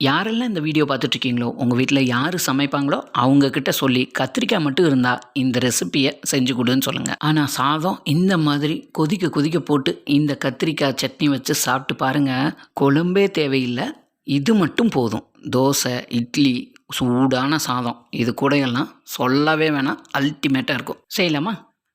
யாரெல்லாம் இந்த வீடியோ பார்த்துட்ருக்கீங்களோ உங்கள் வீட்டில் யார் சமைப்பாங்களோ அவங்கக்கிட்ட சொல்லி கத்திரிக்காய் மட்டும் இருந்தால் இந்த ரெசிப்பியை செஞ்சு கொடுன்னு சொல்லுங்கள் ஆனால் சாதம் இந்த மாதிரி கொதிக்க கொதிக்க போட்டு இந்த கத்திரிக்காய் சட்னி வச்சு சாப்பிட்டு பாருங்கள் குழம்பே தேவையில்லை இது மட்டும் போதும். தோசை இட்லி சூடான சாதம் இது கூட எல்லாம் சொல்லவே வேணாம் அல்டிமேட்டாக இருக்கும். செய்யலாமா?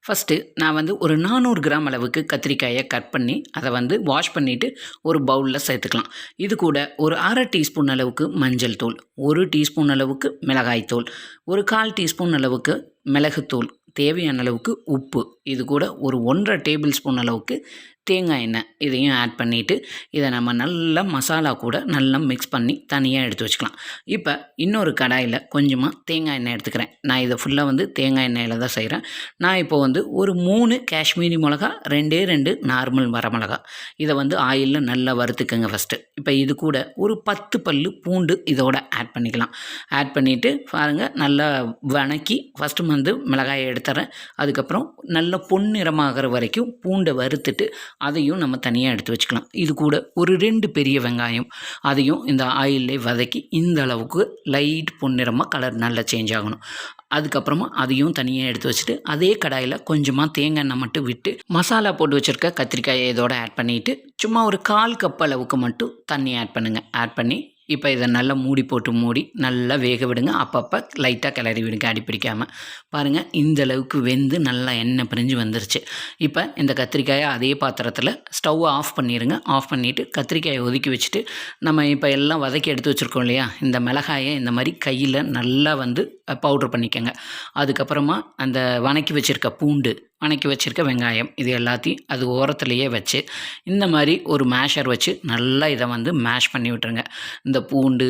ஃபஸ்ட்டு நான் வந்து ஒரு நானூறு கிராம் அளவுக்கு கத்திரிக்காயை கட் பண்ணி அதை வந்து வாஷ் பண்ணிவிட்டு ஒரு பவுலில் சேர்த்துக்கலாம். இது கூட ஒரு அரை டீஸ்பூன் அளவுக்கு மஞ்சள் தூள் ஒரு டீஸ்பூன் அளவுக்கு மிளகாய் தூள் ஒரு கால் டீஸ்பூன் அளவுக்கு மிளகுத்தூள் தேவையான அளவுக்கு உப்பு இது கூட ஒரு ஒன்றரை டேபிள் ஸ்பூன் அளவுக்கு தேங்காய் எண்ணெய் இதையும் ஆட் பண்ணிவிட்டு இதை நம்ம நல்லா மசாலா கூட நல்லா மிக்ஸ் பண்ணி தனியாக எடுத்து வச்சுக்கலாம். இப்போ இன்னொரு கடாயில் கொஞ்சமாக தேங்காய் எண்ணெய் எடுத்துக்கிறேன். நான் இதை ஃபுல்லாக வந்து தேங்காய் எண்ணெயில் தான் செய்கிறேன் நான் இப்போ வந்து ஒரு மூணு காஷ்மீரி மிளகா ரெண்டே ரெண்டு நார்மல் வரமிளகா இதை வந்து ஆயிலில் நல்லா வறுத்துக்கோங்க ஃபஸ்ட்டு இப்போ இது கூட ஒரு பத்து பல்லு பூண்டு இதோட ஆட் பண்ணிக்கலாம். ஆட் பண்ணிவிட்டு பாருங்கள் நல்லா வணக்கி ஃபஸ்ட்டு வந்து மிளகாயை எடுத்துறேன். அதுக்கப்புறம் நல்ல பொன்னிறமாகிற வரைக்கும் பூண்டை வறுத்துட்டு அதையும் நம்ம தனியாக எடுத்து வச்சுக்கலாம். இது கூட ஒரு ரெண்டு பெரிய வெங்காயம். அதையும் இந்த ஆயிலே வதக்கி இந்த அளவுக்கு லைட் பொன்னிறமாக கலர் நல்லா சேஞ்ச் ஆகணும். அதுக்கப்புறமா அதையும் தனியாக எடுத்து வச்சுட்டு அதே கடாயில் கொஞ்சமாக தேங்காய் எண்ணெய் மட்டும் விட்டு மசாலா போட்டு வச்சுருக்க கத்திரிக்காயை இதோட ஆட் பண்ணிவிட்டு சும்மா ஒரு கால் கப் அளவுக்கு மட்டும் தண்ணி ஆட் பண்ணுங்கள் ஆட் பண்ணி இப்போ இதை நல்லா மூடி போட்டு மூடி நல்லா வேக விடுங்க. அப்பப்போ லைட்டாக கிளறி விடுங்க அடி பிடிக்காமல் பாருங்கள் இந்த அளவுக்கு வெந்து நல்லா எண்ணெய் பிரிஞ்சு வந்துருச்சு. இப்போ இந்த கத்திரிக்காயை அதே பாத்திரத்தில் ஸ்டவ்வை ஆஃப் பண்ணிடுங்க ஆஃப் பண்ணிவிட்டு கத்திரிக்காயை ஒதுக்கி வச்சுட்டு நம்ம இப்போ எல்லாம் வதக்கி எடுத்து வச்சுருக்கோம் இல்லையா? இந்த மிளகாயை இந்த மாதிரி கையில் நல்லா வந்து பவுட்ரு பண்ணிக்கோங்க. அதுக்கப்புறமா அந்த வணக்கி வச்சுருக்க பூண்டு வணக்கி வச்சுருக்க வெங்காயம் இது எல்லாத்தையும் அது ஓரத்துலேயே வச்சு இந்த மாதிரி ஒரு மேஷர் வச்சு நல்லா இதை வந்து மேஷ் பண்ணி விட்டுருங்க. இந்த பூண்டு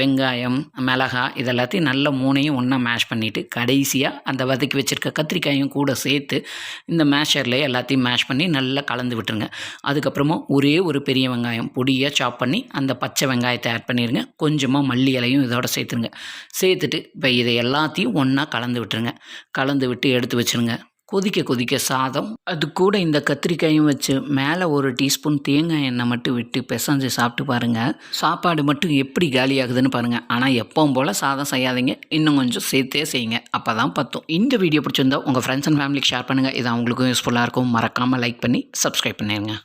வெங்காயம் மிளகா இதெல்லாத்தையும் நல்ல மூணையும் ஒன்றா மேஷ் பண்ணிவிட்டு கடைசியாக அந்த வதக்கி வச்சுருக்க கத்திரிக்காயும் கூட சேர்த்து இந்த மேஷரில் எல்லாத்தையும் மேஷ் பண்ணி நல்லா கலந்து விட்டுருங்க. அதுக்கப்புறமா ஒரே ஒரு பெரிய வெங்காயம் பொடியாக சாப் பண்ணி அந்த பச்சை வெங்காயத்தை ஆட் பண்ணிடுங்க கொஞ்சமாக மல்லி இலையும் இதோட சேர்த்துருங்க. சேர்த்துட்டு இப்போ இதை எல்லாத்தையும் ஒன்றா கலந்து விட்டுருங்க. கலந்து விட்டு எடுத்து வச்சுருங்க. கொதிக்க கொதிக்க சாதம். அது கூட இந்த கத்திரிக்காயும் வச்சு மேலே ஒரு டீஸ்பூன் தேங்காய் எண்ணெய் மட்டும் விட்டு பிசைஞ்சு சாப்பிட்டு பாருங்கள் சாப்பாடு மட்டும் எப்படி காலியாகுதுன்னு பாருங்கள் ஆனால் எப்பவும் போல் சாதம் செய்யாதீங்க. இன்னும் கொஞ்சம் சேர்த்தே செய்யுங்க. அப்போ தான் பத்தும். இந்த வீடியோ பிடிச்சிருந்தா உங்கள் ஃப்ரெண்ட்ஸ் அண்ட் ஃபேமிலிக்கு ஷேர் பண்ணுங்கள் இது அவங்களுக்கும் யூஸ்ஃபுல்லாக இருக்கும். மறக்காமல் லைக் பண்ணி சப்ஸ்கிரைப் பண்ணிடுங்க